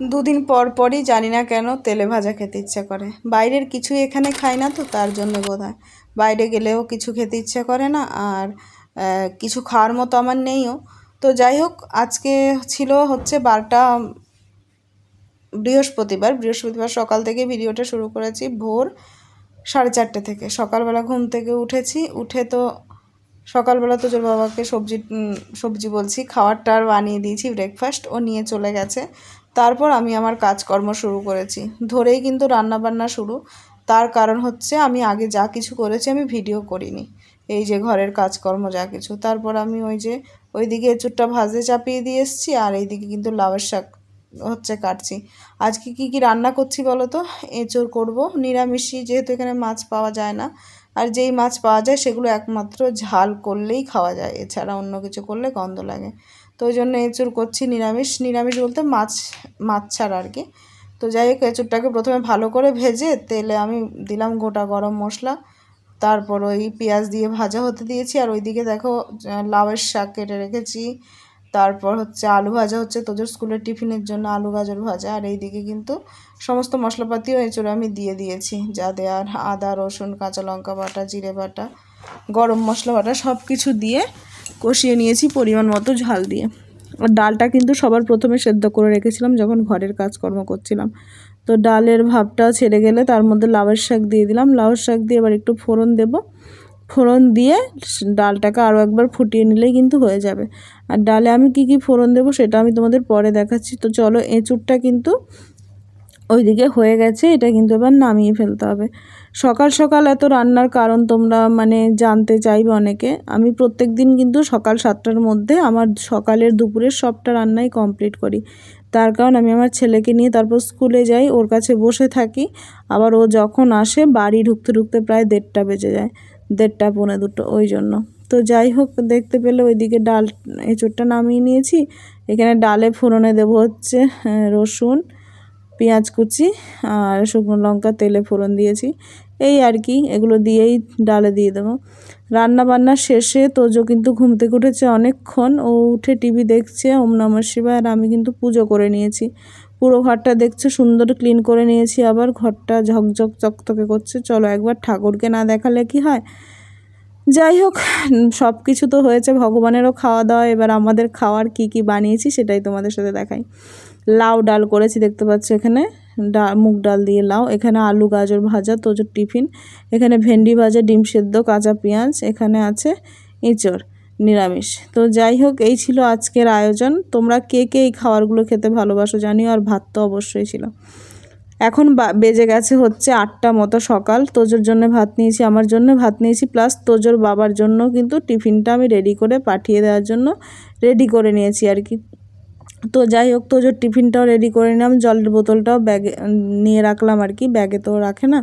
দুদিন পর পরই জানি না কেন তেলে ভাজা খেতে ইচ্ছা করে। বাইরের কিছু এখানে খাই না তো, তার জন্য বোধ হয় বাইরে গেলেও কিছু খেতে ইচ্ছা করে না আর কিছু খাওয়ার মতো আমার নেইও। তো যাই হোক, আজকে ছিল হচ্ছে বারোটা বৃহস্পতিবার। বৃহস্পতিবার সকাল থেকে ভিডিওটা শুরু করেছি ভোর সাড়ে চারটে থেকে। সকালবেলা ঘুম থেকে উঠেছি। উঠে তো সকালবেলা তো জোর বাবাকে সবজি সবজি বলছি খাবারটা আর বানিয়ে দিয়েছি ব্রেকফাস্ট ও নিয়ে চলে গেছে। তারপর আমি আমার কাজকর্ম শুরু করেছি। ধরেই কিন্তু রান্না বান্না শুরু। তার কারণ হচ্ছে আমি আগে যা কিছু করেছি আমি ভিডিও করিনি। এই যে ঘরের কাজকর্ম যা কিছু। তারপর আমি ওই যে ওইদিকে এঁচুরটা ভাজে চাপিয়ে দিয়ে এসেছি আর এইদিকে কিন্তু লাউয়ের শাক হচ্ছে কাটছি। আজকে কি কি রান্না করছি বলো তো? এঁচোড় করব। নিরামিষই যেহেতু এখানে মাছ পাওয়া যায় না। আর যেই মাছ পাওয়া যায় সেগুলো একমাত্র ঝাল করলেই খাওয়া যায়। এছাড়া অন্য কিছু করলে গন্ধ লাগে। তো ওই জন্য এঁচোড় করছি নিরামিষ। নিরামিষ বলতে মাছ মাছ ছাড়া আর কি। তো যাই হোক এঁচোড়টাকে প্রথমে ভালো করে ভেজে তেলে আমি দিলাম গোটা গরম মশলা। তারপর ওই পেঁয়াজ দিয়ে ভাজা হতে দিয়েছি। আর ওইদিকে দেখো, লাউয়ের শাক কেটে রেখেছি। তারপর হচ্ছে আলু ভাজা হচ্ছে তোদের স্কুলের টিফিনের জন্য আলু গাজর ভাজা। আর এইদিকে কিন্তু সমস্ত মশলাপাতিও এঁচড়ে আমি দিয়ে দিয়েছি। যা দেওয়ার আদা, রসুন, কাঁচা লঙ্কা বাটা, জিরে বাটা, গরম মশলা বাটা সব কিছু দিয়ে কষিয়ে নিয়েছি পরিমাণ মতো ঝাল দিয়ে। আর ডালটা কিন্তু সবার প্রথমে সেদ্ধ করে রেখেছিলাম যখন ঘরের কাজকর্ম করছিলাম। তো ডালের ভাবটা ছেড়ে গেলে তার মধ্যে লাউয়ের শাক দিয়ে দিলাম। লাউয়ের শাক দিয়ে এবার একটু ফোড়ন দেবো। ফোড়ন দিয়ে ডালটাকে আরও একবার ফুটিয়ে নিলেই কিন্তু হয়ে যাবে। আর ডালে আমি কি কি ফোড়ন দেবো সেটা আমি তোমাদের পরে দেখাচ্ছি। তো চলো এঁচুরটা কিন্তু ওইদিকে হয়ে গেছে। এটা কিন্তু এবার নামিয়ে ফেলতে হবে। সকাল সকাল এত রান্নার কারণ তোমরা মানে জানতে চাইবে অনেকে। আমি প্রত্যেক দিন কিন্তু সকাল সাতটার মধ্যে আমার সকালের দুপুরের সবটা রান্নাই কমপ্লিট করি। তার কারণ আমি আমার ছেলেকে নিয়ে তারপর স্কুলে যাই, ওর কাছে বসে থাকি। আবার ও যখন আসে, বাড়ি ঢুকতে ঢুকতে প্রায় দেড়টা বেজে যায়, দেড়টা পৌনে দুটো ওই জন্য। তো যাই হোক, দেখতে পেলে ওইদিকে ডাল, এঁচোড়টা নামিয়ে নিয়েছি। এখানে ডালে ফোড়নে দেবো হচ্ছে রসুন, পেঁয়াজ কুচি আর শুকনো লঙ্কা তেলে ফোড়ন দিয়েছি। এই আর কি, এগুলো দিয়েই ডালে দিয়ে দেবো। রান্না বান্না শেষে তোজো কিন্তু ঘুম থেকে উঠেছে অনেকক্ষণ। ও উঠে টিভি দেখছে, ওম নমঃ শিবায়, আর আমি কিন্তু পুজো করে নিয়েছি। পুরো ঘরটা দেখছে, সুন্দর ক্লিন করে নিয়েছি আবার। ঘরটা ঝকঝক চকচকে করছে। চলো একবার ঠাকুরকে না দেখালে কি হয়? যাই হোক, সব কিছু তো হয়েছে ভগবানেরও খাওয়া দাওয়া। এবার আমাদের খাওয়ার কি কি বানিয়েছি সেটাই তোমাদের সাথে দেখাই। লাউ ডাল করেছি দেখতে পাচ্ছ এখানে। ডা, মুগ ডাল দিয়ে লাউ, এখানে আলু, গাজর ভাজা, তোজোর টিফিন, এখানে ভেন্ডি ভাজা, ডিম সেদ্ধ, কাঁচা পেঁয়াজ, এখানে আছে এঁচড়, নিরামিষ। তো যাই হোক, এই ছিল আজকের আয়োজন। তোমরা কে কে এই খাবারগুলো খেতে ভালোবাসো জানিও, আর ভাত তো অবশ্যই ছিল। এখন বেজে গেছে হচ্ছে আটটা মতো সকাল। তোজোর জন্য ভাত নিয়েছি, আমার জন্য ভাত নিয়েছি, প্লাস তোজোর বাবার জন্য কিন্তু টিফিনটা আমি রেডি করে পাঠিয়ে দেওয়ার জন্য রেডি করে নিয়েছি আর কি। তো যাই হোক তোজোর টিফিনটাও রেডি করে নিলাম, জলের বোতলটাও ব্যাগে নিয়ে রাখলাম আর কি ব্যাগে তো রাখে না।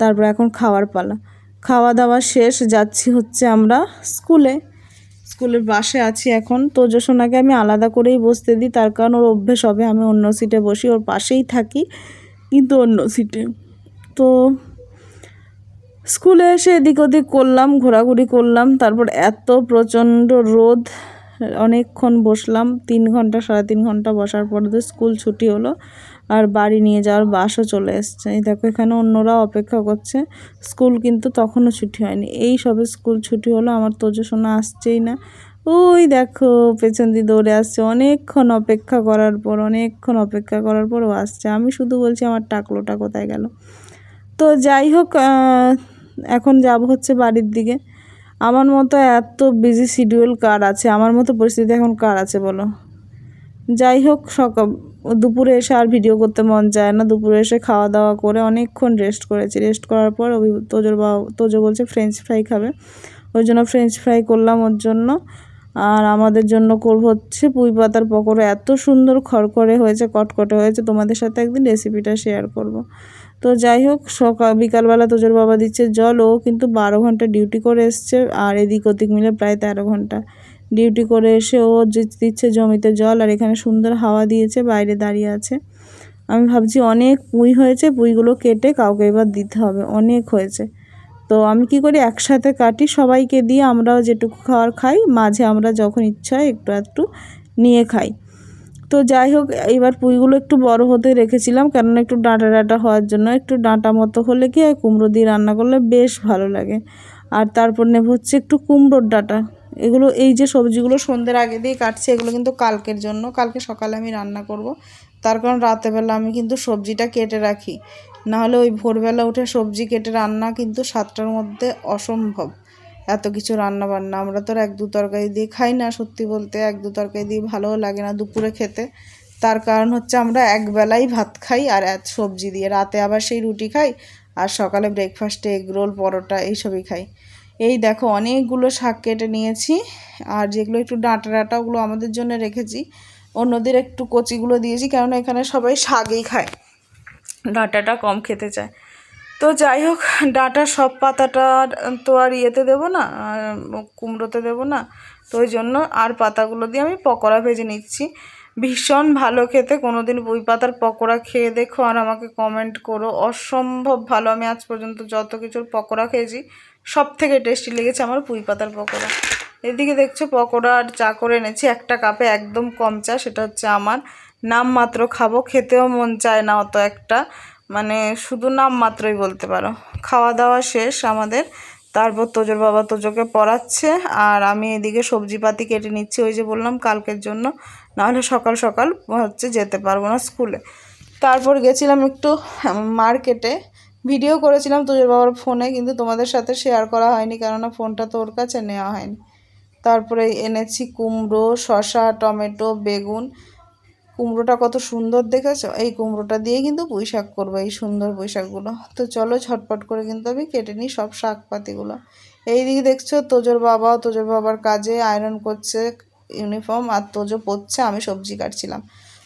তারপর এখন খাওয়ার পালা। খাওয়া দাওয়া শেষ, যাচ্ছি হচ্ছে আমরা স্কুলে স্কুলের বাসে আছি এখন। তোজো সোনাকে আমি আলাদা করেই বসতে দিই, তার কারণ ওর অভ্যেস হবে আমি অন্য সিটে বসি, ওর পাশেই থাকি, কিন্তু অন্য সিটে তো স্কুলে এসে এদিক ওদিক করলাম, ঘোরাঘুরি করলাম, তারপর এত প্রচণ্ড রোদ অনেকক্ষণ বসলাম, তিন ঘণ্টা, সাড়ে তিন ঘণ্টা বসার পর তো স্কুল ছুটি হলো আর বাড়ি নিয়ে যাওয়ার বাসও চলে এসছে। এই দেখো এখানে অন্যরা অপেক্ষা করছে, স্কুল কিন্তু তখনও ছুটি হয়নি। এই সবে স্কুল ছুটি হলো, আমার তোজো শোনা আসছেই না। ওই দেখো পেছন দিয়ে দৌড়ে আসছে, অনেকক্ষণ অপেক্ষা করার পর, অনেকক্ষণ অপেক্ষা করার পর ও আসছে। আমি শুধু বলছি আমার টাকলোটা কোথায় গেল? তো যাই হোক এখন যাব হচ্ছে বাড়ির দিকে। আমার মতো এত বিজি শিডিউল কার আছে? আমার মতো পরিস্থিতি এখন কার আছে বলো? যাই হোক, সকাল, দুপুরে এসে আর ভিডিও করতে মন চায় না। দুপুরে এসে খাওয়া দাওয়া করে অনেকক্ষণ রেস্ট করেছি। রেস্ট করার পর অভি তোজোর বা তোজো বলছে ফ্রেঞ্চ ফ্রাই খাবে। ওই জন্য ফ্রেঞ্চ ফ্রাই করলাম ওর জন্য। আর আমাদের জন্য করব হচ্ছে পুঁই পাতার পকোড়া। এত সুন্দর খড়খড়ে হয়েছে, কটকটে হয়েছে। তোমাদের সাথে একদিন রেসিপিটা শেয়ার করব। তো যাই হোক সকাল বিকালবেলা তোজোর বাবা দিচ্ছে জল ও কিন্তু বারো ঘণ্টা ডিউটি করে এসছে আর এদিক ওদিক মিলে প্রায় তেরো ঘণ্টা ডিউটি করে এসে ও দিচ্ছে জমিতে জল আর এখানে সুন্দর হাওয়া দিয়েছে, বাইরে দাঁড়িয়ে আছে। আমি ভাবছি অনেক পুঁই হয়েছে, পুঁইগুলো কেটে কাউকে এবার দিতে হবে, অনেক হয়েছে। তো আমি কি করি, একসাথে কাটি, সবাইকে দিয়ে আমরাও যেটুকু খাওয়ার খাই, মাঝে আমরা যখন ইচ্ছা হয় একটু একটু নিয়ে খাই। তো যাই হোক, এবার পুঁইগুলো একটু বড় হতে রেখেছিলাম, কেননা একটু ডাঁটা ডাঁটা হওয়ার জন্য একটু ডাঁটা মতো হলে কি হয়, কুমড়ো দিয়ে রান্না করলে বেশ ভালো লাগে। আর তারপর নেব হচ্ছে একটু কুমড়োর ডাঁটা। এগুলো, এই যে সবজিগুলো সন্ধ্যের আগে দিয়ে কাটছি, এগুলো কিন্তু কালকের জন্য, কালকে সকালে আমি রান্না করব। তার কারণ রাতেরবেলা আমি কিন্তু সবজিটা কেটে রাখি। নাহলে ওই ভোরবেলা উঠে সবজি কেটে রান্না কিন্তু সাতটার মধ্যে অসম্ভব। এত কিছু রান্না বান্না। আমরা তো এক দু তরকারি দিয়ে খাই না, সত্যি বলতে। এক দু তরকারি দিয়ে ভালোও লাগে না দুপুরে খেতে। তার কারণ হচ্ছে আমরা একবেলাই ভাত খাই আর সবজি দিয়ে। রাতে আবার সেই রুটি খাই আর সকালে ব্রেকফাস্টে এগ রোল পরোটা এইসবই খাই। এই দেখো অনেকগুলো শাক কেটে নিয়েছি আর যেগুলো একটু ডাঁটা ডাঁটা ওগুলো আমাদের জন্য রেখেছি। অন্যদের একটু কচিগুলো দিয়েছি কেননা এখানে সবাই শাকই খায়। ডাঁটাটা কম খেতে চায়। তো যাই হোক, ডাঁটা সব পাতাটা তো আর ইয়েতে দেবো না কুমড়োতে দেবো না। তো ওই জন্য আর পাতাগুলো দিয়ে আমি পকোড়া ভেজে নিচ্ছি। ভীষণ ভালো খেতে কোনো দিন বই পাতার পকোড়া খেয়ে দেখো আর আমাকে কমেন্ট করো। অসম্ভব ভালো, আমি আজ পর্যন্ত যত কিছুর পকোড়া খেয়েছি সব থেকে টেস্টি লেগেছে আমার পুঁই পাতার পকোড়া। এদিকে দেখছ পকোড়া আর চা করে এনেছি, একটা কাপে একদম কম চা, সেটা হচ্ছে আমার। নাম মাত্র খাব, খেতেও মন চায় না অত একটা। মানে শুধু নাম মাত্রই বলতে পারো। খাওয়া দাওয়া শেষ, আমাদের তারপর তোজোর বাবা তোজোকে পড়াচ্ছে, আর আমি এদিকে সবজিপাতি কেটে নিচ্ছি, ওই যে বললাম কালকের জন্য। নাহলে সকাল সকাল হচ্ছে যেতে পারব না স্কুলে। তারপর গেছিলাম একটু মার্কেটে। ভিডিও করেছিলাম তোজোর বাবার ফোনে, কিন্তু তোমাদের সাথে শেয়ার করা হয়নি, কেননা ফোনটা তো ওর কাছে নেওয়া হয়নি। তারপরে এনেছি কুমড়ো, শসা, টমেটো, বেগুন কুমড়োটা কত সুন্দর দেখেছ? এই কুমড়োটা দিয়ে কিন্তু পুঁই শাক করব, এই সুন্দর পুঁই শাকগুলো তো চলো ঝটপট করে কিন্তু আমি কেটে নিই সব শাক পাতিগুলো এইদিকে দেখছ তোজোর বাবা, তোজোর বাবার কাজে আয়রন করছে ইউনিফর্ম আর তোজো পড়ছে আমি সবজি কাটছিলাম।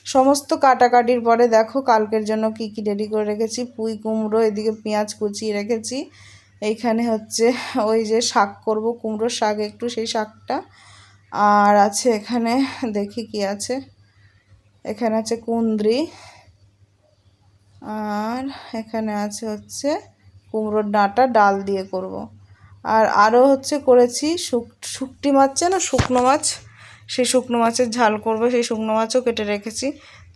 সমস্ত কাটাকাটির পরে দেখো কালকের জন্য কি কি রেডি করে রেখেছি। পুঁই কুমড়ো, এদিকে পেঁয়াজ কুচিয়ে রেখেছি। এইখানে হচ্ছে ওই যে শাক করব, কুমড়োর শাক একটু, সেই শাকটা। আর আছে এখানে, দেখি কি আছে। এখানে আছে কুন্দ্রি আর এখানে আছে হচ্ছে কুমড়োর ডাঁটা, ডাল দিয়ে করব। আর আরও হচ্ছে করেছি শুক, শুকটি মাছ না শুকনো মাছ, সেই শুকনো মাছের ঝাল করব, সেই শুকনো মাছও কেটে রেখেছি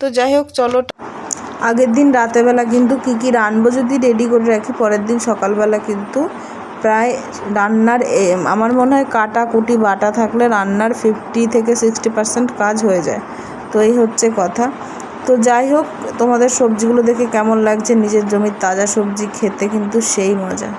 তো যাই হোক, চলো আগের দিন রাতেরবেলা কিন্তু কী কী রানবো যদি রেডি করে রাখি, পরের দিন সকালবেলা কিন্তু প্রায় রান্নার আমার মনে হয় কাটা কুটি বাটা থাকলে রান্নার ফিফটি থেকে সিক্সটি পার্সেন্ট কাজ হয়ে যায় তো এই হচ্ছে কথা। তো যাই হোক, তোমাদের সবজিগুলো দেখে কেমন লাগছে? নিজের জমির তাজা সবজি খেতে কিন্তু সেই মজা।